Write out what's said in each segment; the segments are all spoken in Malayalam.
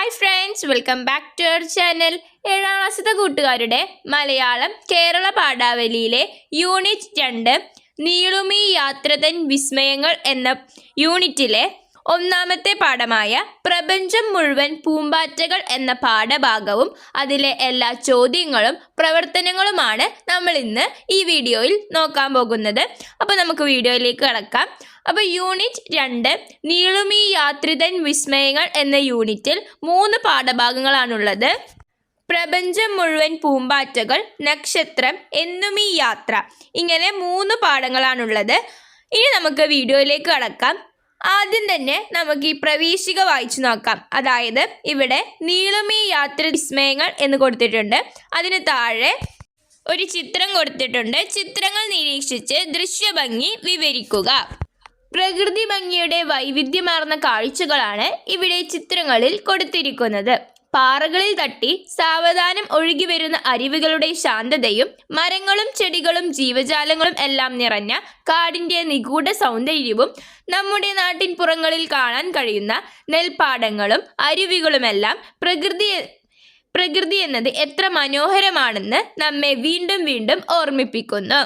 Hi friends welcome back to our channel ഏഴാം ക്ലാസ്സിലെ കൂട്ടുകാരുടെ മലയാളം കേരള പാഠാവലിയിലെ യൂണിറ്റ് രണ്ട് നീളുമി യാത്രതൻ വിസ്മയങ്ങൾ എന്ന യൂണിറ്റിലെ ഒന്നാമത്തെ പാഠമായ പ്രപഞ്ചം മുഴുവൻ പൂമ്പാറ്റകൾ എന്ന പാഠഭാഗവും അതിലെ എല്ലാ ചോദ്യങ്ങളും പ്രവർത്തനങ്ങളുമാണ് നമ്മൾ ഇന്ന് ഈ വീഡിയോയിൽ നോക്കാൻ പോകുന്നത്. അപ്പോൾ നമുക്ക് വീഡിയോയിലേക്ക് കടക്കാം. അപ്പോൾ യൂണിറ്റ് രണ്ട് നീളുമീ യാത്രിതൻ വിസ്മയങ്ങൾ എന്ന യൂണിറ്റിൽ മൂന്ന് പാഠഭാഗങ്ങളാണുള്ളത്. പ്രപഞ്ചം മുഴുവൻ പൂമ്പാറ്റകൾ നക്ഷത്രം എന്നും ഈ യാത്ര ഇങ്ങനെ മൂന്ന് പാഠങ്ങളാണുള്ളത്. ഇനി നമുക്ക് വീഡിയോയിലേക്ക് കടക്കാം. ആദ്യം തന്നെ നമുക്ക് ഈ പ്രവേശിക വായിച്ചു നോക്കാം. അതായത് ഇവിടെ നീളുമീ യാത്ര വിസ്മയങ്ങൾ എന്ന് കൊടുത്തിട്ടുണ്ട്. അതിന് താഴെ ഒരു ചിത്രം കൊടുത്തിട്ടുണ്ട്. ചിത്രങ്ങൾ നിരീക്ഷിച്ച് ദൃശ്യഭംഗി വിവരിക്കുക. പ്രകൃതി ഭംഗിയുടെ വൈവിധ്യമാർന്ന കാഴ്ചകളാണ് ഇവിടെ ചിത്രങ്ങളിൽ കൊടുത്തിരിക്കുന്നത്. പാറകളിൽ തട്ടി സാവധാനം ഒഴുകി വരുന്ന അരുവികളുടെ ശാന്തതയും മരങ്ങളും ചെടികളും ജീവജാലങ്ങളും എല്ലാം നിറഞ്ഞ കാടിന്റെ നിഗൂഢ സൗന്ദര്യവും നമ്മുടെ നാട്ടിൻ പുറങ്ങളിൽ കാണാൻ കഴിയുന്ന നെൽപ്പാടങ്ങളും അരുവികളുമെല്ലാം പ്രകൃതി പ്രകൃതി എന്നത് എത്ര മനോഹരമാണെന്ന് നമ്മെ വീണ്ടും വീണ്ടും ഓർമ്മിപ്പിക്കുന്നു.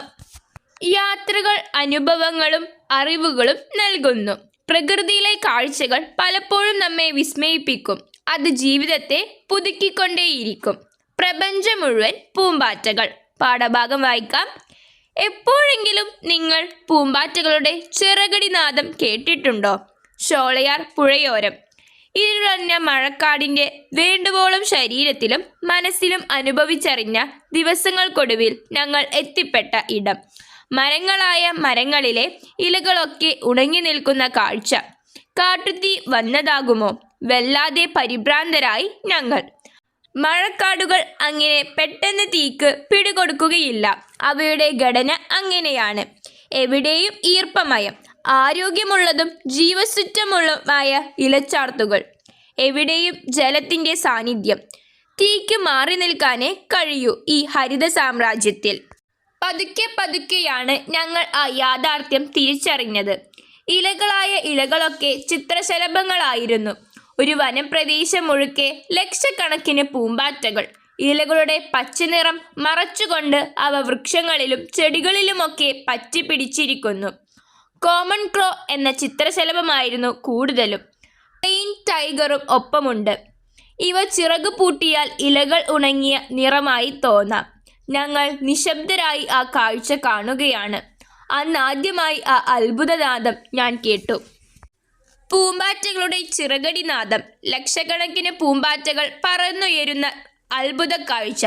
യാത്രകൾ അനുഭവങ്ങളും അറിവുകളും നൽകുന്നു. പ്രകൃതിയിലെ കാഴ്ചകൾ പലപ്പോഴും നമ്മെ വിസ്മയിപ്പിക്കും. അത് ജീവിതത്തെ പുതുക്കിക്കൊണ്ടേയിരിക്കും. പ്രപഞ്ചം മുഴുവൻ പൂമ്പാറ്റകൾ. പാഠഭാഗം വായിക്കാം. എപ്പോഴെങ്കിലും നിങ്ങൾ പൂമ്പാറ്റകളുടെ ചിറകടി നാദം കേട്ടിട്ടുണ്ടോ? ഷോളയാർ പുഴയോരം. ഇരുളഞ്ഞ മഴക്കാടിന്റെ വേണ്ടുവോളം ശരീരത്തിലും മനസ്സിലും അനുഭവിച്ചറിഞ്ഞ ദിവസങ്ങൾക്കൊടുവിൽ ഞങ്ങൾ എത്തിപ്പെട്ട ഇടം. മരങ്ങളായ മരങ്ങളിലെ ഇലകളൊക്കെ ഉണങ്ങി നിൽക്കുന്ന കാഴ്ച. കാട്ടുതീ വന്നതാകുമോ? വല്ലാതെ പരിഭ്രാന്തരായി ഞങ്ങൾ. മഴക്കാടുകൾ അങ്ങനെ പെട്ടെന്ന് തീക്ക് പിടികൊടുക്കുകയില്ല. അവയുടെ ഘടന അങ്ങനെയാണ്. എവിടെയും ഈർപ്പമയം ആരോഗ്യമുള്ളതും ജീവസുറ്റമുള്ളതുമായ ഇലച്ചാർത്തുകൾ. എവിടെയും ജലത്തിന്റെ സാന്നിധ്യം. തീക്ക് മാറി നിൽക്കാനേ കഴിയൂ ഈ ഹരിത സാമ്രാജ്യത്തിൽ. പതുക്കെ പതുക്കെയാണ് ഞങ്ങൾ ആ യാഥാർത്ഥ്യം തിരിച്ചറിഞ്ഞത്. ഇലകളായ ഇലകളൊക്കെ ചിത്രശലഭങ്ങളായിരുന്നു. ഒരു വനപ്രദേശം മുഴുക്കെ ലക്ഷക്കണക്കിന് പൂമ്പാറ്റകൾ. ഇലകളുടെ പച്ചനിറം മറച്ചുകൊണ്ട് അവ വൃക്ഷങ്ങളിലും ചെടികളിലുമൊക്കെ പറ്റി പിടിച്ചിരിക്കുന്നു കോമൺ ക്രോ എന്ന ചിത്രശലഭമായിരുന്നു കൂടുതലും. പെയിൻ ടൈഗറും ഒപ്പമുണ്ട്. ഇവ ചിറകു പൂട്ടിയാൽ ഇലകൾ ഉണങ്ങിയ നിറമായി തോന്നാം. ഞങ്ങൾ നിശബ്ദരായി ആ കാഴ്ച കാണുകയാണ്. അന്നാദ്യമായി ആ അത്ഭുതനാദം ഞാൻ കേട്ടു. പൂമ്പാറ്റകളുടെ ചിറകടി നാദം ലക്ഷക്കണക്കിന് പൂമ്പാറ്റകൾ പറന്നുയരുന്ന അത്ഭുത കാഴ്ച.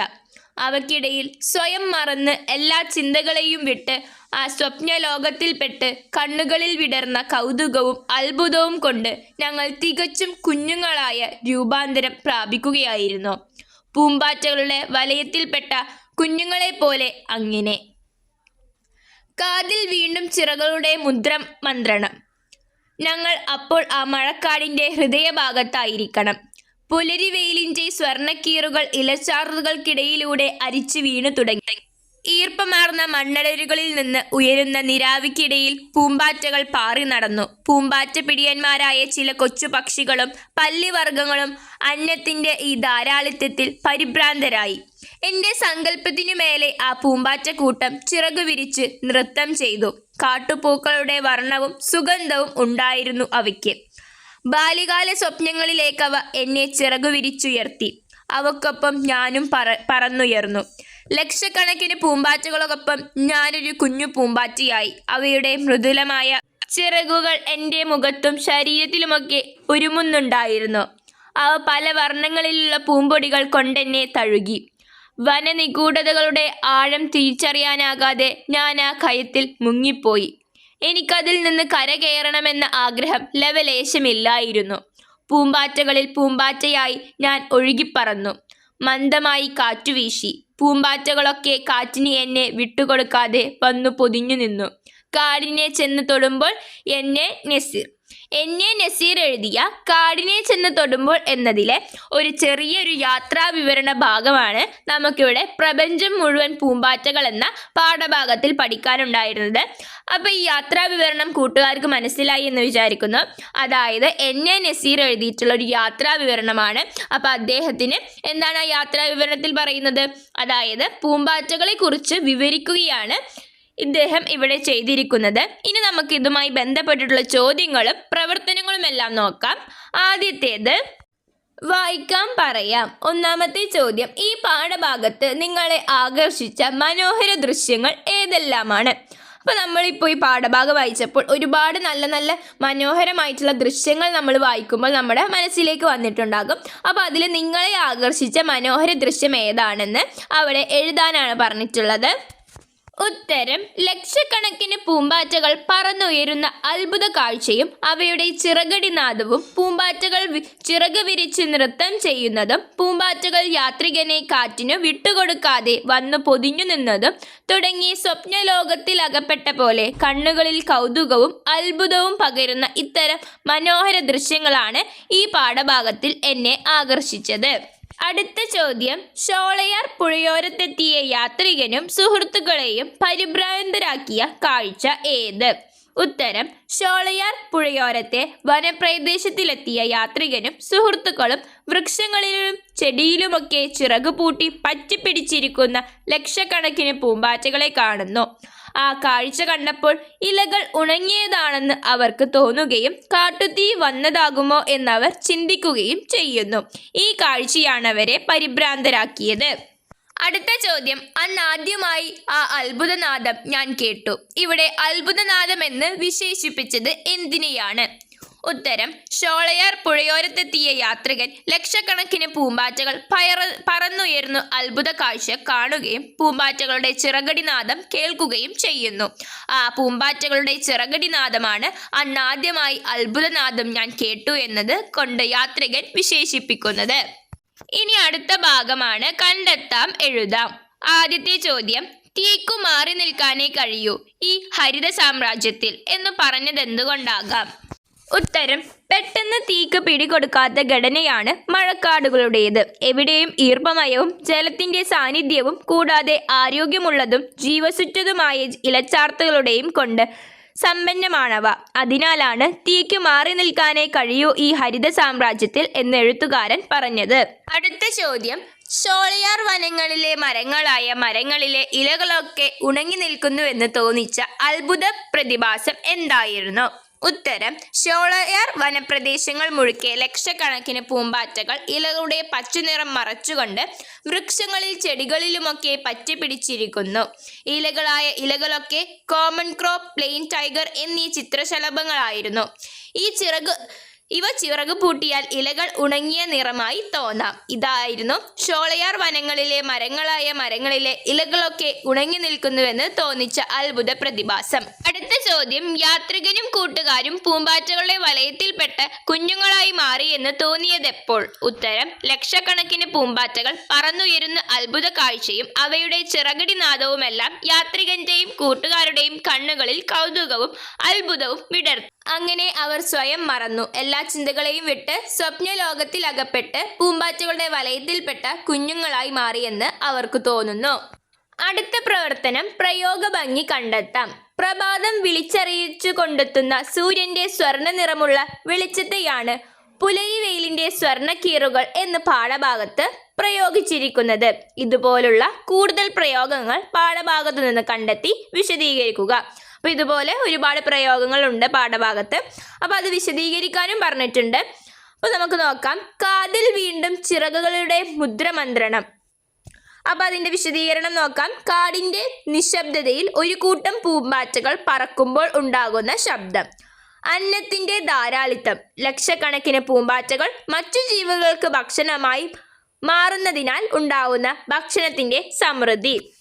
അവക്കിടയിൽ സ്വയം മറന്ന് എല്ലാ ചിന്തകളെയും വിട്ട് ആ സ്വപ്ന ലോകത്തിൽപ്പെട്ട് കണ്ണുകളിൽ വിടർന്ന കൗതുകവും അത്ഭുതവും കൊണ്ട് ഞങ്ങൾ തികച്ചും കുഞ്ഞുങ്ങളായ രൂപാന്തരം പ്രാപിക്കുകയായിരുന്നു. പൂമ്പാറ്റകളുടെ വലയത്തിൽപ്പെട്ട കുഞ്ഞുങ്ങളെപ്പോലെ അങ്ങനെ. കാതിൽ വീണ്ടും ചിറകളുടെ മുദ്രം മന്ത്രണം. ഞങ്ങൾ അപ്പോൾ ആ മഴക്കാടിന്റെ ഹൃദയഭാഗത്തായിരിക്കണം. പുലരിവെയിലിന്റെ സ്വർണക്കീറുകൾ ഇലച്ചാറുകൾക്കിടയിലൂടെ അരിച്ചു വീണു തുടങ്ങി. ഈർപ്പമാർന്ന മണ്ണടരുകളിൽ നിന്ന് ഉയരുന്ന നിരാവിക്കിടയിൽ പൂമ്പാറ്റകൾ പാറി നടന്നു. പൂമ്പാറ്റ പിടിയന്മാരായ ചില കൊച്ചുപക്ഷികളും പല്ലിവർഗങ്ങളും അന്നത്തിന്റെ ഈ ധാരാളിത്യത്തിൽ പരിഭ്രാന്തരായി. എന്റെ സങ്കല്പത്തിനു മേലെ ആ പൂമ്പാറ്റ കൂട്ടം ചിറകു വിരിച്ച് നൃത്തം ചെയ്തു. കാട്ടുപൂക്കളുടെ വർണവും സുഗന്ധവും ഉണ്ടായിരുന്നു അവയ്ക്ക്. ബാല്യകാല സ്വപ്നങ്ങളിലേക്കവ എന്നെ ചിറകു വിരിച്ചുയർത്തി. അവക്കൊപ്പം ഞാനും പറ പറന്നുയർന്നു. ലക്ഷക്കണക്കിന് പൂമ്പാറ്റകളോടൊപ്പം ഞാനൊരു കുഞ്ഞു പൂമ്പാറ്റയായി. അവയുടെ മൃദുലമായ ചിറകുകൾ എന്റെ മുഖത്തും ശരീരത്തിലുമൊക്കെ ഉരുമുന്നുണ്ടായിരുന്നു. അവ പല വർണങ്ങളിലുള്ള പൂമ്പൊടികൾ കൊണ്ടെന്നെ തഴുകി. വന വനനിഗൂഢതകളുടെ ആഴം തിരിച്ചറിയാനാകാതെ ഞാൻ ആ കയത്തിൽ മുങ്ങിപ്പോയി. എനിക്കതിൽ നിന്ന് കരകയറണമെന്ന ആഗ്രഹം ലവലേശമില്ലായിരുന്നു. പൂമ്പാറ്റകളിൽ പൂമ്പാറ്റയായി ഞാൻ ഒഴുകിപ്പറന്നു. മന്ദമായി കാറ്റുവീശി. പൂമ്പാറ്റകളൊക്കെ കാറ്റിന് എന്നെ വിട്ടുകൊടുക്കാതെ വന്നു പൊതിഞ്ഞു നിന്നു. കാടിനെ ചെന്ന് തൊടുമ്പോൾ എന്നെ നസീർ എന്നെ നസീർ എഴുതിയ കാടിനെ ചെന്ന് തൊടുമ്പോൾ എന്നതിലെ ഒരു ചെറിയൊരു യാത്രാ വിവരണ ഭാഗമാണ് നമുക്കിവിടെ പ്രപഞ്ചം മുഴുവൻ പൂമ്പാറ്റകൾ എന്ന പാഠഭാഗത്തിൽ പഠിക്കാനുണ്ടായിരുന്നത്. അപ്പോൾ ഈ യാത്രാ വിവരണം കൂട്ടുകാർക്ക് മനസ്സിലായി എന്ന് വിചാരിക്കുന്നു. അതായത് എൻ എ നസീർ എഴുതിയിട്ടുള്ള ഒരു യാത്രാ വിവരണമാണ്. അപ്പോൾ അദ്ദേഹത്തിന് എന്താണ് ആ യാത്രാ വിവരണത്തിൽ പറയുന്നത്? അതായത് പൂമ്പാറ്റകളെ കുറിച്ച് വിവരിക്കുകയാണ്. ഇദ്ദേഹം ഇവിടെ ചെയ്തിരിക്കുന്നത്. ഇനി നമുക്ക് ഇതുമായി ബന്ധപ്പെട്ടിട്ടുള്ള ചോദ്യങ്ങളും പ്രവർത്തനങ്ങളും എല്ലാം നോക്കാം. ആദ്യത്തേത് വായിക്കാൻ പറയാം. ഒന്നാമത്തെ ചോദ്യം. ഈ പാഠഭാഗത്ത് നിങ്ങളെ ആകർഷിച്ച മനോഹര ദൃശ്യങ്ങൾ ഏതെല്ലാമാണ്? അപ്പോൾ നമ്മളിപ്പോൾ ഈ പാഠഭാഗം വായിച്ചപ്പോൾ ഒരുപാട് നല്ല നല്ല മനോഹരമായിട്ടുള്ള ദൃശ്യങ്ങൾ നമ്മൾ വായിക്കുമ്പോൾ നമ്മുടെ മനസ്സിലേക്ക് വന്നിട്ടുണ്ടാകും. അപ്പോൾ അതിൽ നിങ്ങളെ ആകർഷിച്ച മനോഹര ദൃശ്യം ഏതാണെന്ന് അവിടെ എഴുതാനാണ് പറഞ്ഞിട്ടുള്ളത്. ഉത്തരം ലക്ഷക്കണക്കിന് പൂമ്പാറ്റകൾ പറന്നുയരുന്ന അത്ഭുത കാഴ്ചയും അവയുടെ ചിറകടി നാദവും പൂമ്പാറ്റകൾ ചിറക് വിരിച്ച് നൃത്തം ചെയ്യുന്നതും പൂമ്പാറ്റകൾ യാത്രികനെ കാറ്റിനു വിട്ടുകൊടുക്കാതെ വന്നു പൊതിഞ്ഞു നിന്നതും തുടങ്ങി സ്വപ്നലോകത്തിൽ അകപ്പെട്ട പോലെ കണ്ണുകളിൽ കൗതുകവും അത്ഭുതവും പകരുന്ന ഇത്തരം മനോഹര ദൃശ്യങ്ങളാണ് ഈ പാഠഭാഗത്തിൽ എന്നെ ആകർഷിച്ചത്. അടുത്ത ചോദ്യം. ഷോളയാർ പുഴയോരത്തെത്തിയ യാത്രികനും സുഹൃത്തുക്കളെയും പരിഭ്രാന്തരാക്കിയ കാഴ്ച ഏത്? ഉത്തരം ഷോളയാർ പുഴയോരത്തെ വനപ്രദേശത്തിലെത്തിയ യാത്രികനും സുഹൃത്തുക്കളും വൃക്ഷങ്ങളിലും ചെടിയിലുമൊക്കെ ചിറകുപൂട്ടി പറ്റിപ്പിടിച്ചിരിക്കുന്ന ലക്ഷക്കണക്കിന് പൂമ്പാറ്റകളെ കാണുന്നു. ആ കാഴ്ച കണ്ടപ്പോൾ ഇലകൾ ഉണങ്ങിയതാണെന്ന് അവർക്ക് തോന്നുകയും കാട്ടുതീ വന്നതാകുമോ എന്നവർ ചിന്തിക്കുകയും ചെയ്യുന്നു. ഈ കാഴ്ചയാണ് അവരെ പരിഭ്രാന്തരാക്കിയത്. അടുത്ത ചോദ്യം. അന്നാദ്യമായി ആ അത്ഭുതനാദം ഞാൻ കേട്ടു. ഇവിടെ അത്ഭുതനാദം എന്ന് വിശേഷിപ്പിച്ചത് എന്തിനെയാണ്? ഉത്തരം ഷോളയാർ പുഴയോരത്തെത്തിയ യാത്രികൻ ലക്ഷക്കണക്കിന് പൂമ്പാറ്റകൾ പയറ പറന്നുയർന്നു അത്ഭുത കാഴ്ച കാണുകയും പൂമ്പാറ്റകളുടെ ചിറകടിനാദം കേൾക്കുകയും ചെയ്യുന്നു. ആ പൂമ്പാറ്റകളുടെ ചിറകടിനാദമാണ് അന്നാദ്യമായി അത്ഭുതനാദം ഞാൻ കേട്ടു എന്നത് കൊണ്ട് യാത്രികൻ വിശേഷിപ്പിക്കുന്നത്. ഇനി അടുത്ത ഭാഗമാണ് കണ്ടെത്താം എഴുതാം. ആദ്യത്തെ ചോദ്യം തീക്കു മാറി നിൽക്കാനേ കഴിയൂ ഈ ഹരിത സാമ്രാജ്യത്തിൽ എന്ന് പറഞ്ഞത് എന്തുകൊണ്ടാകാം ഉത്തരം പെട്ടെന്ന് തീക്ക് പിടികൊടുക്കാത്ത ഘടനയാണ് മഴക്കാടുകളുടേത്. എവിടെയും ഈർപ്പമയവും ജലത്തിന്റെ സാന്നിധ്യവും കൂടാതെ ആരോഗ്യമുള്ളതും ജീവസുറ്റതുമായ ഇലച്ചാർത്തുകളുടെയും കൊണ്ട് സമ്പന്നമാണവ. അതിനാലാണ് തീക്ക് മാറി നിൽക്കാനേ കഴിയൂ ഈ ഹരിത സാമ്രാജ്യത്തിൽ എന്ന് എഴുത്തുകാരൻ പറഞ്ഞത്. അടുത്ത ചോദ്യം ഷോളയാർ വനങ്ങളിലെ മരങ്ങളായ മരങ്ങളിലെ ഇലകളൊക്കെ ഉണങ്ങി നിൽക്കുന്നുവെന്ന് തോന്നിച്ച അത്ഭുത പ്രതിഭാസം എന്തായിരുന്നു? ഉത്തരം ഷോളയാർ വനപ്രദേശങ്ങൾ മുഴുക്കെ ലക്ഷക്കണക്കിന് പൂമ്പാറ്റകൾ ഇലകളുടെ പച്ചനിറം മറച്ചുകൊണ്ട് വൃക്ഷങ്ങളിൽ ചെടികളിലുമൊക്കെ പറ്റിപ്പിടിച്ചിരിക്കുന്നു ഇലകളായ ഇലകളൊക്കെ കോമൺ ക്രോപ്പ് പ്ലെയിൻ ടൈഗർ എന്നീ ചിത്രശലഭങ്ങളായിരുന്നു. ഈ ചിറക് ഇവ ചിറക് പൂട്ടിയാൽ ഇലകൾ ഉണങ്ങിയ നിറമായി തോന്നാം. ഇതായിരുന്നു ഷോളയാർ വനങ്ങളിലെ മരങ്ങളായ മരങ്ങളിലെ ഇലകളൊക്കെ ഉണങ്ങി നിൽക്കുന്നുവെന്ന് തോന്നിച്ച അത്ഭുത പ്രതിഭാസം. അടുത്ത ചോദ്യം യാത്രികനും കൂട്ടുകാരും പൂമ്പാറ്റകളുടെ വലയത്തിൽപ്പെട്ട് കുഞ്ഞുങ്ങളായി മാറി എന്ന് തോന്നിയതെപ്പോൾ? ഉത്തരം ലക്ഷക്കണക്കിന് പൂമ്പാറ്റകൾ പറന്നുയരുന്ന അത്ഭുത കാഴ്ചയും അവയുടെ ചിറകടി നാദവുമെല്ലാം യാത്രികന്റെയും കൂട്ടുകാരുടെയും കണ്ണുകളിൽ കൗതുകവും അത്ഭുതവും വിടർത്തി. അങ്ങനെ അവർ സ്വയം മറന്നു. എല്ലാ ചിന്തകളെയും വിട്ട് സ്വപ്നലോകത്തിൽ അകപ്പെട്ട് പൂമ്പാറ്റകളുടെ വലയത്തിൽപ്പെട്ട കുഞ്ഞുങ്ങളായി മാറിയെന്ന് അവർക്ക് തോന്നുന്നു. അടുത്ത പ്രവർത്തനം പ്രയോഗ ഭംഗി കണ്ടെത്താം. പ്രഭാതം വിളിച്ചറിയിച്ചു കൊണ്ടെത്തുന്ന സൂര്യന്റെ സ്വർണ നിറമുള്ള വെളിച്ചത്തെയാണ് പുലരി വെയിലിന്റെ സ്വർണക്കീറുകൾ എന്ന് പാഠഭാഗത്ത് പ്രയോഗിച്ചിരിക്കുന്നത്. ഇതുപോലുള്ള കൂടുതൽ പ്രയോഗങ്ങൾ പാഠഭാഗത്തു നിന്ന് കണ്ടെത്തി വിശദീകരിക്കുക. അപ്പോൾ ഇതുപോലെ ഒരുപാട് പ്രയോഗങ്ങളുണ്ട് പാഠഭാഗത്ത്. അപ്പോൾ അത് വിശദീകരിക്കാനും പറഞ്ഞിട്ടുണ്ട്. അപ്പോൾ നമുക്ക് നോക്കാം. കാതിൽ വീണ്ടും ചിറകുകളുടെ മുദ്രമന്ത്രണം. അപ്പോൾ അതിന്റെ വിശദീകരണം നോക്കാം. കാടിന്റെ നിശബ്ദതയിൽ ഒരു കൂട്ടം പൂമ്പാറ്റകൾ പറക്കുമ്പോൾ ഉണ്ടാകുന്ന ശബ്ദം. അന്നത്തിന്റെ ധാരാളിത്തം. ലക്ഷക്കണക്കിന് പൂമ്പാറ്റകൾ മറ്റു ജീവികൾക്ക് ഭക്ഷണമായി മാറുന്നതിനാൽ ഉണ്ടാവുന്ന ഭക്ഷണത്തിന്റെ സമൃദ്ധി.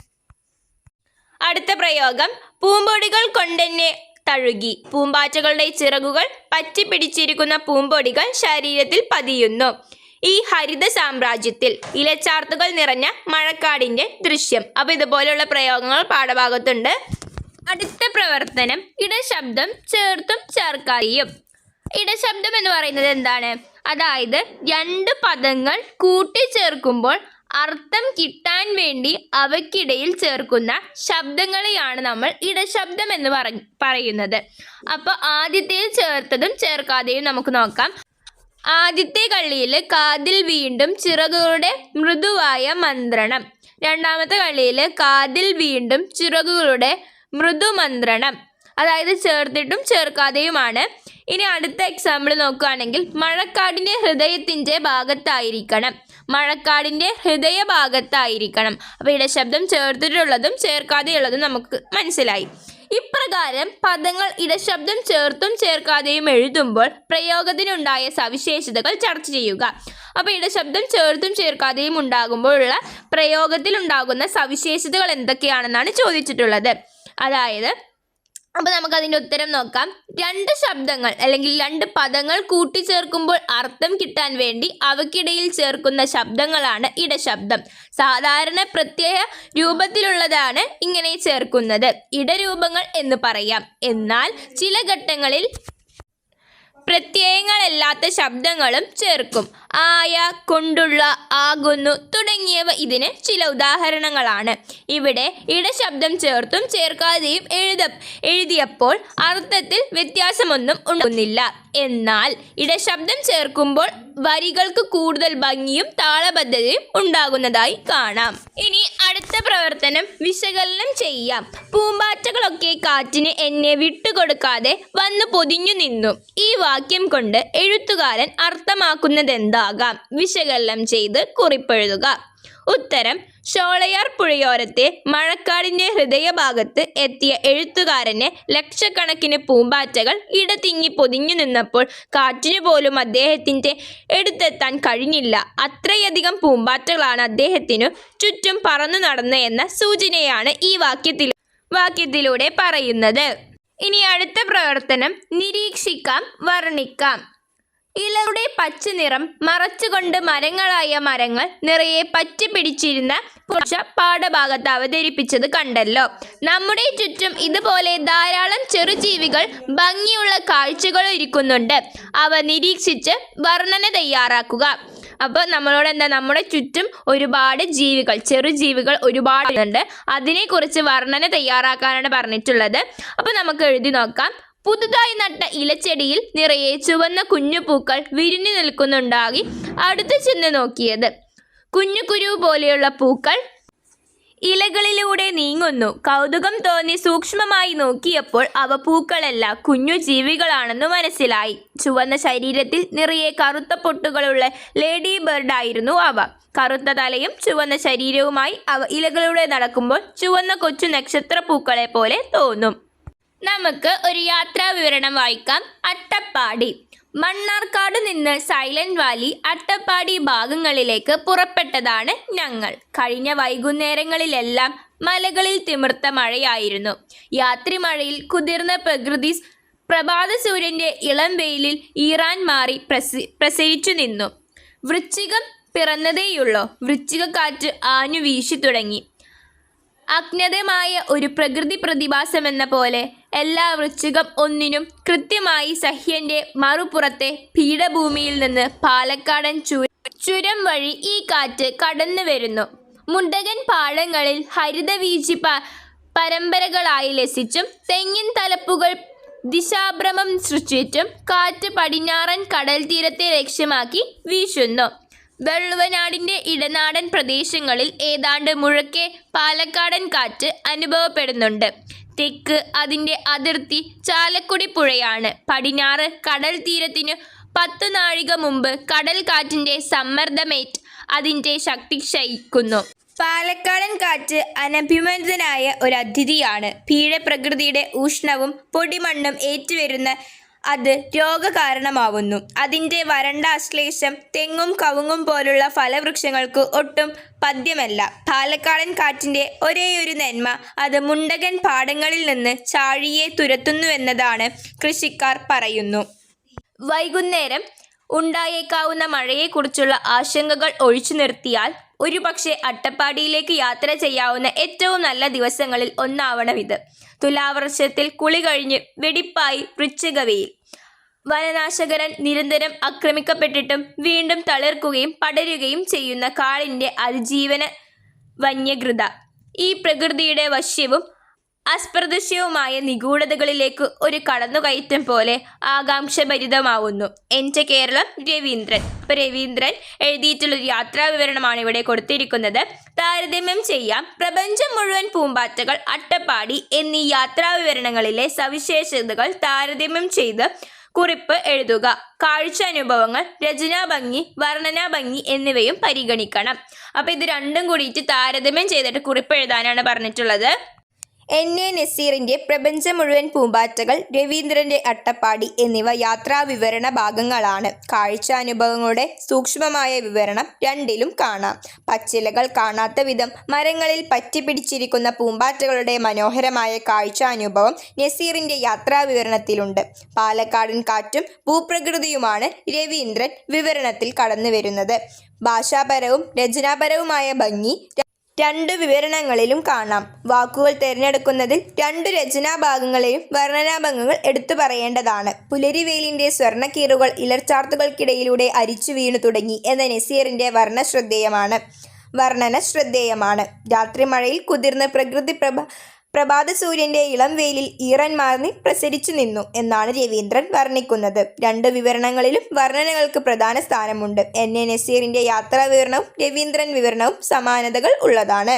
അടുത്ത പ്രയോഗം പൂമ്പൊടികൾ കൊണ്ടെന്നെ തഴുകി. പൂമ്പാറ്റകളുടെ ചിറകുകൾ പറ്റിപ്പിടിച്ചിരിക്കുന്ന പൂമ്പൊടികൾ ശരീരത്തിൽ പതിയുന്നു. ഈ ഹരിത സാമ്രാജ്യത്തിൽ ഇലച്ചാർത്തുകൾ നിറഞ്ഞ മഴക്കാടിന്റെ ദൃശ്യം. അപ്പൊ ഇതുപോലെയുള്ള പ്രയോഗങ്ങൾ പാഠഭാഗത്തുണ്ട്. അടുത്ത പ്രവർത്തനം ഇടശബ്ദം ചേർത്തും ചേർക്കാതെയും. ഇടശബ്ദം എന്ന് പറയുന്നത് എന്താണ്? അതായത് രണ്ട് പദങ്ങൾ കൂട്ടിച്ചേർക്കുമ്പോൾ അർത്ഥം കിട്ടാൻ വേണ്ടി അവയ്ക്കിടയിൽ ചേർക്കുന്ന ശബ്ദങ്ങളെയാണ് നമ്മൾ ഇടശബ്ദം എന്ന് പറ പറയുന്നത്. അപ്പോൾ ആദ്യത്തെ ചേർത്തതും ചേർക്കാതെയും നമുക്ക് നോക്കാം. ആദ്യത്തെ കള്ളിയിൽ കാതിൽ വീണ്ടും ചിറകുകളുടെ മൃദുവായ മന്ത്രണം. രണ്ടാമത്തെ കള്ളിയിൽ കാതിൽ വീണ്ടും ചിറകുകളുടെ മൃദുമന്ത്രണം. അതായത് ചേർത്തിട്ടും ചേർക്കാതെയുമാണ്. ഇനി അടുത്ത എക്സാമ്പിൾ നോക്കുകയാണെങ്കിൽ മഴക്കാടിന്റെ ഹൃദയത്തിന്റെ ഭാഗത്തായിരിക്കണം. മഴക്കാടിന്റെ ഹൃദയ ഭാഗത്തായിരിക്കണം. അപ്പോൾ ഇവിടെ ഇടശബ്ദം ചേർത്തിട്ടുള്ളതും ചേർക്കാതെയുള്ളതും നമുക്ക് മനസ്സിലായി. ഇപ്രകാരം പദങ്ങൾ ഇടശബ്ദം ചേർത്തും ചേർക്കാതെയും എഴുതുമ്പോൾ പ്രയോഗത്തിനുണ്ടായ സവിശേഷതകൾ ചർച്ച ചെയ്യുക. അപ്പോൾ ഇടശബ്ദം ചേർത്തും ചേർക്കാതെയും ഉണ്ടാകുമ്പോഴുള്ള പ്രയോഗത്തിലുണ്ടാകുന്ന സവിശേഷതകൾ എന്തൊക്കെയാണെന്നാണ് ചോദിച്ചിട്ടുള്ളത്. അതായത് അപ്പോൾ നമുക്കതിന്റെ ഉത്തരം നോക്കാം. രണ്ട് ശബ്ദങ്ങൾ അല്ലെങ്കിൽ രണ്ട് പദങ്ങൾ കൂട്ടിച്ചേർക്കുമ്പോൾ അർത്ഥം കിട്ടാൻ വേണ്ടി അവക്കിടയിൽ ചേർക്കുന്ന ശബ്ദങ്ങളാണ് ഇടശബ്ദം. സാധാരണ പ്രത്യയ രൂപത്തിലുള്ളതാണ് ഇങ്ങനെ ചേർക്കുന്നത്. ഇടരൂപങ്ങൾ എന്ന് പറയാം. എന്നാൽ ചില ഘട്ടങ്ങളിൽ പ്രത്യയങ്ങളല്ലാത്ത ശബ്ദങ്ങളും ചേർക്കും. ആയ കൊണ്ടുള്ള ആകുന്നു തുടങ്ങിയവ ഇതിന് ചില ഉദാഹരണങ്ങളാണ്. ഇവിടെ ഇടശബ്ദം ചേർത്തും ചേർക്കാതെയും എഴുത എഴുതിയപ്പോൾ അർത്ഥത്തിൽ വ്യത്യാസമൊന്നും ഉണ്ടാകുന്നില്ല. എന്നാൽ ഇടശബ്ദം ചേർക്കുമ്പോൾ വരികൾക്ക് കൂടുതൽ ഭംഗിയും താളബദ്ധതയും ഉണ്ടാകുന്നതായി കാണാം. ഇനി അടുത്ത പ്രവർത്തനം വിശകലനം ചെയ്യാം. പൂമ്പാറ്റകളൊക്കെ കാറ്റിന് എന്നെ വിട്ടുകൊടുക്കാതെ വന്നു പൊതിഞ്ഞു നിന്നു. ഈ വാക്യം കൊണ്ട് എഴുത്തുകാരൻ അർത്ഥമാക്കുന്നതെന്താകാം? വിശകലനം ചെയ്ത് കുറിപ്പെഴുതുക. ഉത്തരം ഷോളയാർ പുഴയോരത്തെ മഴക്കാടിന്റെ ഹൃദയഭാഗത്ത് എത്തിയ എഴുത്തുകാരനെ ലക്ഷക്കണക്കിന് പൂമ്പാറ്റകൾ ഇടതിങ്ങി പൊതിഞ്ഞു നിന്നപ്പോൾ കാറ്റിനു പോലും അദ്ദേഹത്തിന്റെ എടുത്തെത്താൻ കഴിഞ്ഞില്ല. അത്രയധികം പൂമ്പാറ്റകളാണ് അദ്ദേഹത്തിനു ചുറ്റും പറന്നു നടന്ന എന്ന സൂചനയാണ് ഈ വാക്യത്തിൽ വാക്യത്തിലൂടെ പറയുന്നത്. ഇനി അടുത്ത പ്രവർത്തനം നിരീക്ഷിക്കാം വർണിക്കാം. ഇലയുടെ പച്ച നിറം മറച്ചുകൊണ്ട് മരങ്ങളായ മരങ്ങൾ നിറയെ പറ്റി പിടിച്ചിരുന്ന പുരുഷ പാഠഭാഗത്ത് അവതരിപ്പിച്ചത് കണ്ടല്ലോ. നമ്മുടെ ചുറ്റും ഇതുപോലെ ധാരാളം ചെറുജീവികൾ ഭംഗിയുള്ള കാഴ്ചകൾ ഒരുക്കുന്നുണ്ട്. അവ നിരീക്ഷിച്ച് വർണന തയ്യാറാക്കുക. അപ്പോൾ നമ്മളോട് എന്താ? നമ്മുടെ ചുറ്റും ഒരുപാട് ജീവികൾ ചെറുജീവികൾ ഒരുപാട് ഉണ്ട്. അതിനെക്കുറിച്ച് വർണന തയ്യാറാക്കാനാണ് പറഞ്ഞിട്ടുള്ളത്. അപ്പോൾ നമുക്ക് എഴുതി നോക്കാം. പുതുതായി നട്ട ഇലച്ചെടിയിൽ നിറയെ ചുവന്ന കുഞ്ഞു പൂക്കൾ വിരിഞ്ഞു നിൽക്കുന്നുണ്ടാകി അടുത്തു ചെന്ന് നോക്കിയത്. കുഞ്ഞു കുരു പോലെയുള്ള പൂക്കൾ ഇലകളിലൂടെ നീങ്ങുന്നു. കൗതുകം തോന്നി സൂക്ഷ്മമായി നോക്കിയപ്പോൾ അവ പൂക്കളല്ല കുഞ്ഞു ജീവികളാണെന്ന് മനസ്സിലായി. ചുവന്ന ശരീരത്തിൽ നിറയെ കറുത്ത പൊട്ടുകളുള്ള ലേഡി ബേർഡായിരുന്നു അവ. കറുത്ത തലയും ചുവന്ന ശരീരവുമായി അവ ഇലകളിലൂടെ നടക്കുമ്പോൾ ചുവന്ന കൊച്ചു നക്ഷത്ര പൂക്കളെ പോലെ തോന്നും. നമുക്ക് ഒരു യാത്രാ വിവരണം വായിക്കാം. അട്ടപ്പാടി. മണ്ണാർക്കാട് നിന്ന് സൈലന്റ് വാലി അട്ടപ്പാടി ഭാഗങ്ങളിലേക്ക് പുറപ്പെട്ടതാണ് ഞങ്ങൾ. കഴിഞ്ഞ വൈകുന്നേരങ്ങളിലെല്ലാം മലകളിൽ തിമിർത്ത മഴയായിരുന്നു. യാത്രി മഴയിൽ കുതിർന്ന പ്രകൃതി പ്രഭാത സൂര്യന്റെ ഇളം വെയിലിൽ ഈറാൻ മാറി പ്രസി പ്രസരിച്ചു നിന്നു. വൃശ്ചികം പിറന്നതേയുള്ളോ. വൃശ്ചിക കാറ്റ് ആഞ്ഞു വീശി തുടങ്ങി. അജ്ഞതമായ ഒരു പ്രകൃതി പ്രതിഭാസമെന്ന പോലെ എല്ലാ വൃശ്ചികം ഒന്നിനും കൃത്യമായി സഹ്യന്റെ മറുപുറത്തെ പീഠഭൂമിയിൽ നിന്ന് പാലക്കാടൻ ചുര വഴി ഈ കാറ്റ് കടന്നു വരുന്നു. മുണ്ടകൻ പാടങ്ങളിൽ ഹരിതവീജി പ പരമ്പരകളായി ലസിച്ചും തെങ്ങിൻ തലപ്പുകൾ ദിശാഭ്രമം സൃഷ്ടിച്ചും കാറ്റ് പടിഞ്ഞാറൻ കടൽ തീരത്തെ ലക്ഷ്യമാക്കി വീശുന്നു. വെള്ളുവനാടിന്റെ ഇടനാടൻ പ്രദേശങ്ങളിൽ ഏതാണ്ട് മുഴക്കെ പാലക്കാടൻ കാറ്റ് അനുഭവപ്പെടുന്നുണ്ട്. തെക്ക് അതിന്റെ അതിർത്തി ചാലക്കുടി പുഴയാണ്. പടിഞ്ഞാറ് കടൽ തീരത്തിനു പത്ത് നാഴിക മുമ്പ് കടൽ കാറ്റിന്റെ സമ്മർദ്ദമേറ്റ് അതിന്റെ ശക്തി ക്ഷയിക്കുന്നു. പാലക്കാടൻ കാറ്റ് അനഭിമതനായ ഒരു അതിഥിയാണ് പീഠപ്രകൃതിയുടെ ഊഷ്ണവും പൊടിമണ്ണും ഏറ്റുവരുന്ന അത് രോഗകാരണമാവുന്നു. അതിന്റെ വരണ്ട ആശ്ലേഷം തെങ്ങും കവുങ്ങും പോലുള്ള ഫലവൃക്ഷങ്ങൾക്ക് ഒട്ടും പദ്യമല്ല പാലക്കാടൻ കാറ്റിന്റെ ഒരേയൊരു നന്മ അത് മുണ്ടകൻ പാടങ്ങളിൽ നിന്ന് ചാഴിയെ തുരത്തുന്നുവെന്നതാണ് കൃഷിക്കാർ പറയുന്നു. വൈകുന്നേരം ഉണ്ടായേക്കാവുന്ന മഴയെക്കുറിച്ചുള്ള ആശങ്കകൾ ഒഴിച്ചു നിർത്തിയാൽ ഒരുപക്ഷെ അട്ടപ്പാടിയിലേക്ക് യാത്ര ചെയ്യാവുന്ന ഏറ്റവും നല്ല ദിവസങ്ങളിൽ ഒന്നാവണം ഇത്. തുലാവർഷത്തിൽ കുളി കഴിഞ്ഞ് വെടിപ്പായി വൃശ്ചികവെയിൽ. വനനാശകരൻ നിരന്തരം ആക്രമിക്കപ്പെട്ടിട്ടും വീണ്ടും തളിർക്കുകയും പടരുകയും ചെയ്യുന്ന കാളിന്റെ അതിജീവന വന്യകൃത. ഈ പ്രകൃതിയുടെ വശ്യവും അസ്പ്രദൃശ്യവുമായ നിഗൂഢതകളിലേക്ക് ഒരു കടന്നുകയറ്റം പോലെ ആകാംക്ഷഭരിതമാവുന്നു. എന്റെ കേരളം രവീന്ദ്രൻ. അപ്പോൾ രവീന്ദ്രൻ എഴുതിയിട്ടുള്ളൊരു യാത്രാ വിവരണമാണ് ഇവിടെ കൊടുത്തിരിക്കുന്നത്. താരതമ്യം ചെയ്യാം. പ്രപഞ്ചം മുഴുവൻ പൂമ്പാറ്റകൾ അട്ടപ്പാടി എന്നീ യാത്രാ വിവരണങ്ങളിലെ സവിശേഷതകൾ താരതമ്യം ചെയ്ത് കുറിപ്പ് എഴുതുക. കാഴ്ച അനുഭവങ്ങൾ രചനാ ഭംഗി വർണനാ ഭംഗി എന്നിവയും പരിഗണിക്കണം. അപ്പോൾ ഇത് രണ്ടും കൂടിയിട്ട് താരതമ്യം ചെയ്തിട്ട് കുറിപ്പ് എഴുതാനാണ് പറഞ്ഞിട്ടുള്ളത്. എൻ. എ. നസീറിന്റെ പ്രപഞ്ചം മുഴുവൻ പൂമ്പാറ്റകൾ രവീന്ദ്രന്റെ അട്ടപ്പാടി എന്നിവ യാത്രാ വിവരണ ഭാഗങ്ങളാണ്. കാഴ്ചാനുഭവങ്ങളുടെ സൂക്ഷ്മമായ വിവരണം രണ്ടിലും കാണാം. പച്ചിലകൾ കാണാത്ത വിധം മരങ്ങളിൽ പറ്റിപ്പിടിച്ചിരിക്കുന്ന പൂമ്പാറ്റകളുടെ മനോഹരമായ കാഴ്ചാനുഭവം നസീറിന്റെ യാത്രാ വിവരണത്തിലുണ്ട്. പാലക്കാടൻ കാറ്റും ഭൂപ്രകൃതിയുമാണ് രവീന്ദ്രൻ വിവരണത്തിൽ കടന്നു വരുന്നത് ഭാഷാപരവും രചനാപരവുമായ ഭംഗി രണ്ട് വിവരണങ്ങളിലും കാണാം. വാക്കുകൾ തിരഞ്ഞെടുക്കുന്നതിൽ രണ്ടു രചനാഭാഗങ്ങളെയും വർണനാഭംഗങ്ങൾ എടുത്തു പറയേണ്ടതാണ്. പുലരിവേലിന്റെ സ്വർണക്കീറുകൾ ഇലർച്ചാർത്തുകൾക്കിടയിലൂടെ അരിച്ചു വീണു തുടങ്ങി എന്ന നസീറിന്റെ വർണ ശ്രദ്ധേയമാണ് വർണന ശ്രദ്ധേയമാണ് രാത്രിമഴയിൽ കുതിർന്ന് പ്രകൃതി പ്രഭ പ്രഭാത സൂര്യന്റെ ഇളം വെയിലിൽ ഈറൻ മാർന്നി പ്രസരിച്ചു നിന്നു എന്നാണ് രവീന്ദ്രൻ വർണിക്കുന്നത്. രണ്ട് വിവരണങ്ങളിലും വർണനകൾക്ക് പ്രധാന സ്ഥാനമുണ്ട്. എൻ എ നസീറിന്റെ യാത്രാ വിവരണവും രവീന്ദ്രൻ വിവരണവും സമാനതകൾ ഉള്ളതാണ്.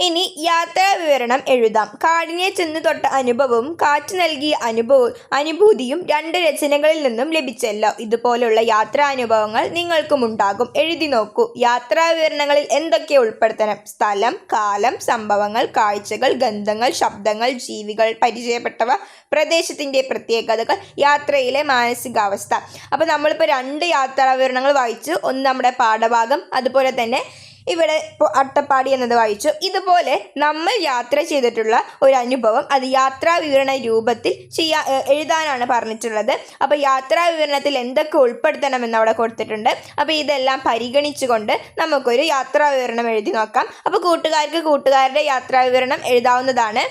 ഇനി യാത്രാ വിവരണം എഴുതാം. കാടിനെ ചെന്ന് തൊട്ട അനുഭവവും കാറ്റ് നൽകിയ അനുഭവ അനുഭൂതിയും രണ്ട് രചനകളിൽ നിന്നും ലഭിച്ചല്ലോ. ഇതുപോലുള്ള യാത്രാനുഭവങ്ങൾ നിങ്ങൾക്കും ഉണ്ടാകും. എഴുതി നോക്കൂ. യാത്രാ വിവരണങ്ങളിൽ എന്തൊക്കെ ഉൾപ്പെടുത്തണം? സ്ഥലം കാലം സംഭവങ്ങൾ കാഴ്ചകൾ ഗന്ധങ്ങൾ ശബ്ദങ്ങൾ ജീവികൾ പരിചയപ്പെട്ടവ പ്രദേശത്തിന്റെ പ്രത്യേകതകൾ യാത്രയിലെ മാനസികാവസ്ഥ. അപ്പോൾ നമ്മളിപ്പോൾ രണ്ട് യാത്രാ വിവരണങ്ങൾ വായിച്ചു. ഒന്ന് നമ്മുടെ പാഠഭാഗം അതുപോലെ തന്നെ ഇവിടെ അട്ടപ്പാടി എന്നത് വായിച്ചു. ഇതുപോലെ നമ്മൾ യാത്ര ചെയ്തിട്ടുള്ള ഒരു അനുഭവം അത് യാത്രാ വിവരണ രൂപത്തിൽ ചെയ്യാ എഴുതാനാണ് പറഞ്ഞിട്ടുള്ളത്. അപ്പോൾ യാത്രാ വിവരണത്തിൽ എന്തൊക്കെ ഉൾപ്പെടുത്തണമെന്ന് അവിടെ കൊടുത്തിട്ടുണ്ട്. അപ്പോൾ ഇതെല്ലാം പരിഗണിച്ചുകൊണ്ട് നമുക്കൊരു യാത്രാ വിവരണം എഴുതി നോക്കാം. അപ്പോൾ കൂട്ടുകാർക്ക് കൂട്ടുകാരുടെ യാത്രാ വിവരണം എഴുതാവുന്നതാണ്.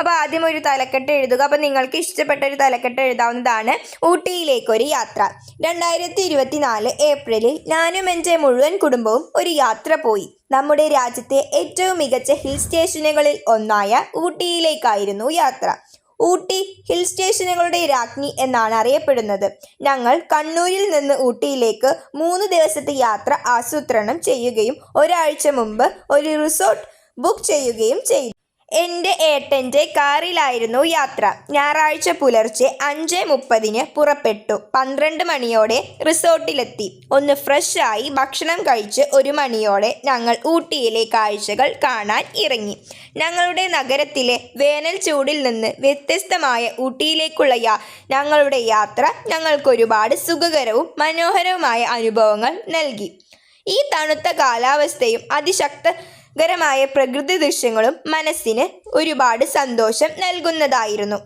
അപ്പോൾ ആദ്യം ഒരു തലക്കെട്ട് എഴുതുക. അപ്പോൾ നിങ്ങൾക്ക് ഇഷ്ടപ്പെട്ട ഒരു തലക്കെട്ട് എഴുതാവുന്നതാണ് ഊട്ടിയിലേക്കൊരു യാത്ര. രണ്ടായിരത്തി ഇരുപത്തിനാല് ഏപ്രിലിൽ ഞാനും എന്റെ മുഴുവൻ കുടുംബവും ഒരു യാത്ര പോയി. നമ്മുടെ രാജ്യത്തെ ഏറ്റവും മികച്ച ഹിൽ സ്റ്റേഷനുകളിൽ ഒന്നായ ഊട്ടിയിലേക്കായിരുന്നു യാത്ര. ഊട്ടി ഹിൽ സ്റ്റേഷനുകളുടെ രാജ്ഞി എന്നാണ് അറിയപ്പെടുന്നത്. ഞങ്ങൾ കണ്ണൂരിൽ നിന്ന് ഊട്ടിയിലേക്ക് മൂന്ന് ദിവസത്തെ യാത്ര ആസൂത്രണം ചെയ്യുകയും ഒരാഴ്ച മുമ്പ് ഒരു റിസോർട്ട് ബുക്ക് ചെയ്യുകയും ചെയ്തു. എന്റെ ഏട്ടന്റെ കാറിലായിരുന്നു യാത്ര. ഞായറാഴ്ച പുലർച്ചെ അഞ്ച് മുപ്പതിന് പുറപ്പെട്ടു. പന്ത്രണ്ട് മണിയോടെ റിസോർട്ടിലെത്തി. ഒന്ന് ഫ്രഷ് ആയി ഭക്ഷണം കഴിച്ച് ഒരു മണിയോടെ ഞങ്ങൾ ഊട്ടിയിലെ കാഴ്ചകൾ കാണാൻ ഇറങ്ങി. ഞങ്ങളുടെ നഗരത്തിലെ വേനൽ ചൂടിൽ നിന്ന് വ്യത്യസ്തമായ ഊട്ടിയിലേക്കുള്ള യാ ഞങ്ങളുടെ യാത്ര ഞങ്ങൾക്കൊരുപാട് സുഖകരവും മനോഹരവുമായ അനുഭവങ്ങൾ നൽകി. ഈ തണുത്ത കാലാവസ്ഥയും അതിശക്തകരമായ പ്രകൃതി ദൃശ്യങ്ങളും മനസ്സിന് ഒരുപാട് സന്തോഷം നൽകുന്നതായിരുന്നു.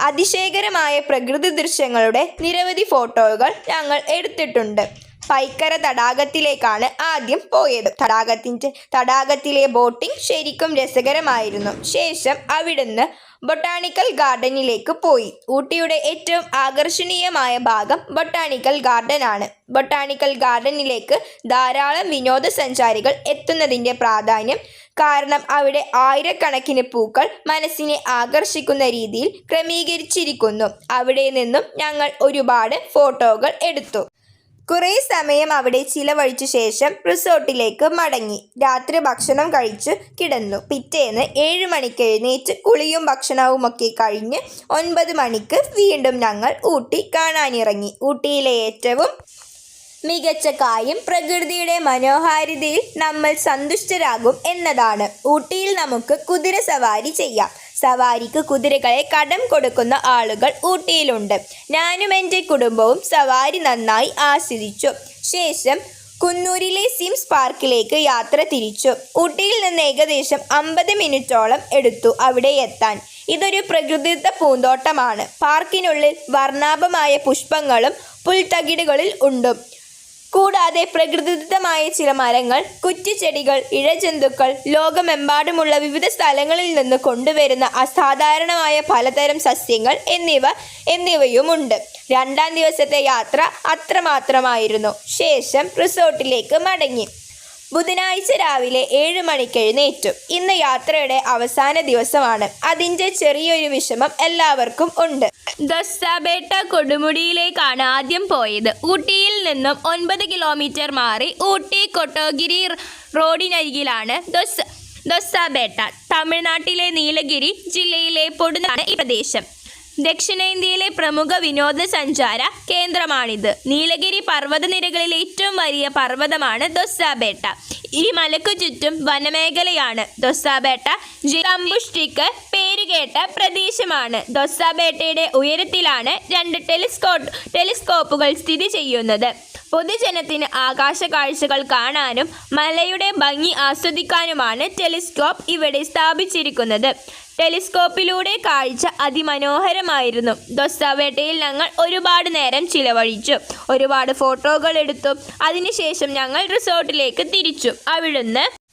അതിശയകരമായ പ്രകൃതി ദൃശ്യങ്ങളുടെ നിരവധി ഫോട്ടോകൾ ഞങ്ങൾ എടുത്തിട്ടുണ്ട്. പൈക്കര തടാകത്തിലേക്കാണ് ആദ്യം പോയത്. തടാകത്തിന്റെ തടാകത്തിലെ ബോട്ടിംഗ് ശരിക്കും രസകരമായിരുന്നു. ശേഷം അവിടുന്ന് ബൊട്ടാണിക്കൽ ഗാർഡനിലേക്ക് പോയി. ഊട്ടിയുടെ ഏറ്റവും ആകർഷണീയമായ ഭാഗം ബൊട്ടാണിക്കൽ ഗാർഡനാണ്. ബൊട്ടാണിക്കൽ ഗാർഡനിലേക്ക് ധാരാളം വിനോദസഞ്ചാരികൾ എത്തുന്നതിന്റെ പ്രാധാന്യം കാരണം അവിടെ ആയിരക്കണക്കിന് പൂക്കൾ മനസ്സിനെ ആകർഷിക്കുന്ന രീതിയിൽ ക്രമീകരിച്ചിരിക്കുന്നു. അവിടെ നിന്നും ഞങ്ങൾ ഒരുപാട് ഫോട്ടോകൾ എടുത്തു. കുറേ സമയം അവിടെ ചിലവഴിച്ച ശേഷം റിസോർട്ടിലേക്ക് മടങ്ങി. രാത്രി ഭക്ഷണം കഴിച്ച് കിടന്നു. പിറ്റേന്ന് ഏഴ് മണിക്ക് എഴുന്നേറ്റ് കുളിയും ഭക്ഷണവും ഒക്കെ കഴിഞ്ഞ് ഒൻപത് മണിക്ക് വീണ്ടും ഞങ്ങൾ ഊട്ടി കാണാനിറങ്ങി. ഊട്ടിയിലെ ഏറ്റവും മികച്ച കാര്യം പ്രകൃതിയുടെ മനോഹാരിതയിൽ നമ്മൾ സന്തുഷ്ടരാകും എന്നതാണ്. ഊട്ടിയിൽ നമുക്ക് കുതിര സവാരി ചെയ്യാം. സവാരിക്ക് കുതിരകളെ കടം കൊടുക്കുന്ന ആളുകൾ ഊട്ടിയിലുണ്ട്. ഞാനും എന്റെ കുടുംബവും സവാരി നന്നായി ആസ്വദിച്ചു. ശേഷം കുന്നൂരിലെ സിംസ് പാർക്കിലേക്ക് യാത്ര തിരിച്ചു. ഊട്ടിയിൽ നിന്ന് ഏകദേശം അമ്പത് മിനിറ്റോളം എടുത്തു അവിടെ എത്താൻ. ഇതൊരു പ്രകൃതിദത്ത പൂന്തോട്ടമാണ്. പാർക്കിനുള്ളിൽ വർണാഭമായ പുഷ്പങ്ങളും പുൽത്തകിടുകളിൽ ഉണ്ട്. കൂടാതെ പ്രകൃതിദത്തമായ ചില മരങ്ങൾ കുറ്റിച്ചെടികൾ ഇഴജന്തുക്കൾ ലോകമെമ്പാടുമുള്ള വിവിധ സ്ഥലങ്ങളിൽ നിന്ന് കൊണ്ടുവരുന്ന അസാധാരണമായ പലതരം സസ്യങ്ങൾ എന്നിവ എന്നിവയുമുണ്ട്. രണ്ടാം ദിവസത്തെ യാത്ര അത്രമാത്രമായിരുന്നു. ശേഷം റിസോർട്ടിലേക്ക് മടങ്ങി. ബുധനാഴ്ച രാവിലെ ഏഴ് മണിക്ക് എഴുന്നേറ്റു. ഇന്ന് യാത്രയുടെ അവസാന ദിവസമാണ്. അതിന്റെ ചെറിയൊരു വിഷമം എല്ലാവർക്കും ഉണ്ട്. ദസ്താബേട്ട കൊടുമുടിയിലേക്കാണ് ആദ്യം പോയത്. ഊട്ടിയിൽ നിന്നും ഒൻപത് കിലോമീറ്റർ മാറി ഊട്ടി കൊട്ടോഗിരി റോഡിനരികിലാണ് ദൊസ് ദൊസ്താബേട്ട. തമിഴ്നാട്ടിലെ നീലഗിരി ജില്ലയിലെ പൊടുന്നാണ് ഈ പ്രദേശം. ദക്ഷിണേന്ത്യയിലെ പ്രമുഖ വിനോദസഞ്ചാര കേന്ദ്രമാണിത്. നീലഗിരി പർവതനിരകളിലെ ഏറ്റവും വലിയ പർവതമാണ് ദൊസ്സാബേട്ട ഈ മലക്കു ചുറ്റും വനമേഖലയാണ്. ദൊസ്സാബേട്ട ജംബുഷ്ടിക്ക് പേരുകേട്ട പ്രദേശമാണ്. ദൊസ്സാബേട്ടയുടെ ഉയരത്തിലാണ് രണ്ട് ടെലിസ്കോ ടെലിസ്കോപ്പുകൾ സ്ഥിതി ചെയ്യുന്നത്. പൊതുജനത്തിന് ആകാശ കാഴ്ചകൾ കാണാനും മലയുടെ ഭംഗി ആസ്വദിക്കാനുമാണ് ടെലിസ്കോപ്പ് ഇവിടെ സ്ഥാപിച്ചിരിക്കുന്നത്. ടെലിസ്കോപ്പിലൂടെ കാഴ്ച അതിമനോഹരമായിരുന്നു. ദൊസ്സാവേട്ടയിൽ ഞങ്ങൾ ഒരുപാട് നേരം ചിലവഴിച്ചു. ഒരുപാട് ഫോട്ടോകൾ എടുത്തു. അതിനുശേഷം ഞങ്ങൾ റിസോർട്ടിലേക്ക് തിരിച്ചു. അവിടുന്ന്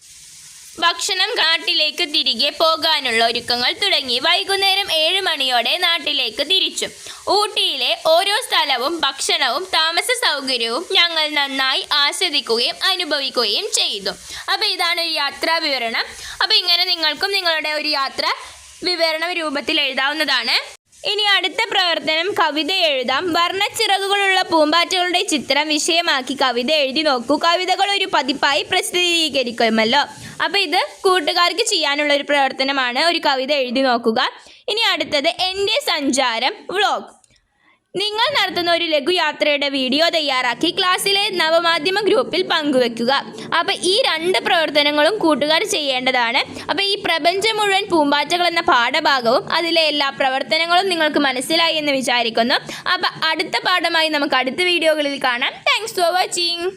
ഭക്ഷണം നാട്ടിലേക്ക് തിരികെ പോകാനുള്ള ഒരുക്കങ്ങൾ തുടങ്ങി. വൈകുന്നേരം ഏഴ് മണിയോടെ നാട്ടിലേക്ക് തിരിച്ചു. ഊട്ടിയിലെ ഓരോ സ്ഥലവും ഭക്ഷണവും താമസ സൗകര്യവും ഞങ്ങൾ നന്നായി ആസ്വദിക്കുകയും അനുഭവിക്കുകയും ചെയ്തു. അപ്പോൾ ഇതാണ് ഒരു യാത്രാ വിവരണം. അപ്പോൾ ഇങ്ങനെ നിങ്ങൾക്കും നിങ്ങളുടെ ഒരു യാത്ര വിവരണ രൂപത്തിൽ എഴുതാവുന്നതാണ്. ഇനി അടുത്ത പ്രവർത്തനം കവിത എഴുതാം. വർണച്ചിറകുകളുള്ള പൂമ്പാറ്റകളുടെ ചിത്രം വിഷയമാക്കി കവിത എഴുതി നോക്കൂ. കവിതകൾ ഒരു പതിപ്പായി പ്രസിദ്ധീകരിക്കുമല്ലോ. അപ്പോൾ ഇത് കൂട്ടുകാർക്ക് ചെയ്യാനുള്ള ഒരു പ്രവർത്തനമാണ് ഒരു കവിത എഴുതി നോക്കുക. ഇനി അടുത്തത് എന്റെ സഞ്ചാരം വ്ളോഗ് നിങ്ങൾ നടത്തുന്ന ഒരു ലഘുയാത്രയുടെ വീഡിയോ തയ്യാറാക്കി ക്ലാസ്സിലെ നവമാധ്യമ ഗ്രൂപ്പിൽ പങ്കുവെക്കുക. അപ്പോൾ ഈ രണ്ട് പ്രവർത്തനങ്ങളും കൂട്ടുകാർ ചെയ്യേണ്ടതാണ്. അപ്പോൾ ഈ പ്രപഞ്ചം മുഴുവൻ പൂമ്പാറ്റകൾ എന്ന പാഠഭാഗവും അതിലെ എല്ലാ പ്രവർത്തനങ്ങളും നിങ്ങൾക്ക് മനസ്സിലായി എന്ന് വിചാരിക്കുന്നു. അപ്പോൾ അടുത്ത പാഠമായി നമുക്ക് അടുത്ത വീഡിയോകളിൽ കാണാം. Thanks for watching